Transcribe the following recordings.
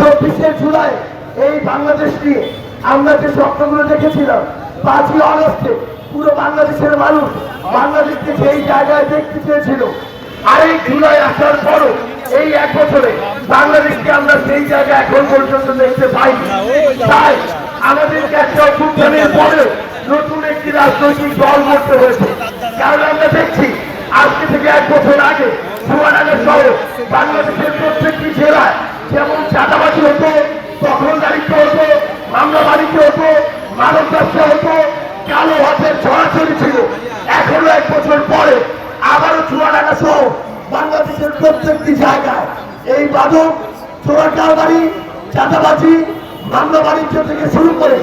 চব্বিশে জুলাই এই বাংলাদেশ নিয়ে আমরা যে স্বপ্নগুলো দেখেছিলাম, পাঁচই আগস্টে পুরো বাংলাদেশের মানুষ বাংলাদেশকে সেই জায়গায় দেখতে চেয়েছিল আর এই জুলাই আসার পরও এই এক বছরে বাংলাদেশকে আমরা সেই জায়গায় এখন পর্যন্ত দেখতে পাইনি। তাই আমাদেরকে একটা অভ্যুত্থানের পরেও নতুন একটি রাজনৈতিক দল করতে হয়েছে। কারণ আমরা দেখছি, আজকে থেকে এক বছর আগে চুয়াডাঙ্গা শহর বাংলাদেশের চাঁদাবাজি হতো দখলদারিত্ব হতো, মামলা বাড়িতে হতো মানব ব্যবসা হতো, কালো হাতের ছড়াছড়ি ছিল। এখনও এক বছর পরে আবারও চুয়াডাঙ্গা সহ বাংলাদেশের প্রত্যেকটি জায়গায় এই বাদক চোরাটার বাড়ি চাঁদাবাজি, মামলা বাণিজ্য থেকে শুরু করে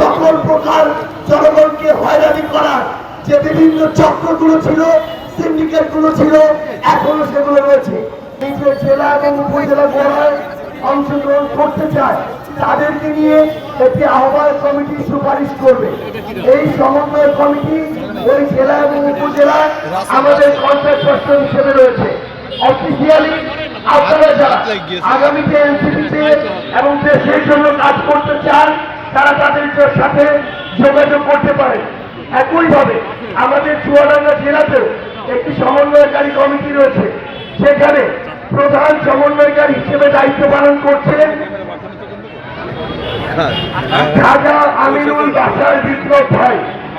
সকল প্রকার জনগণকে হয়রানি করার যে বিভিন্ন চক্রগুলো ছিল সিন্ডিকেটগুলো ছিল, এখনও সেগুলো রয়েছে। জেলা এবং উপজেলা গড়ায় অংশগ্রহণ করতে চায়, তাদেরকে নিয়ে একটি আহ্বায়ক কমিটি সুপারিশ করবে। এই সমন্বয় কমিটি ওই জেলা এবং উপজেলায় আমাদের কন্ট্রাক্ট পার্সন হিসেবে রয়েছে। অফিসিয়ালি আপনারা যারা আগামীতে এনসিপিতে এবং দেশের জন্য কাজ করতে চান, তারা তাদের সাথে যোগাযোগ করতে পারে একইভাবে আমাদের চুয়াডাঙ্গা জেলাতেও একটি সমন্বয়কারী কমিটি রয়েছে। সেখানে প্রধান সমন্বয়কার হিসেবে দায়িত্ব পালন করছেন ঢাকা আমিনুল বাসার বিপ্লব ভাই।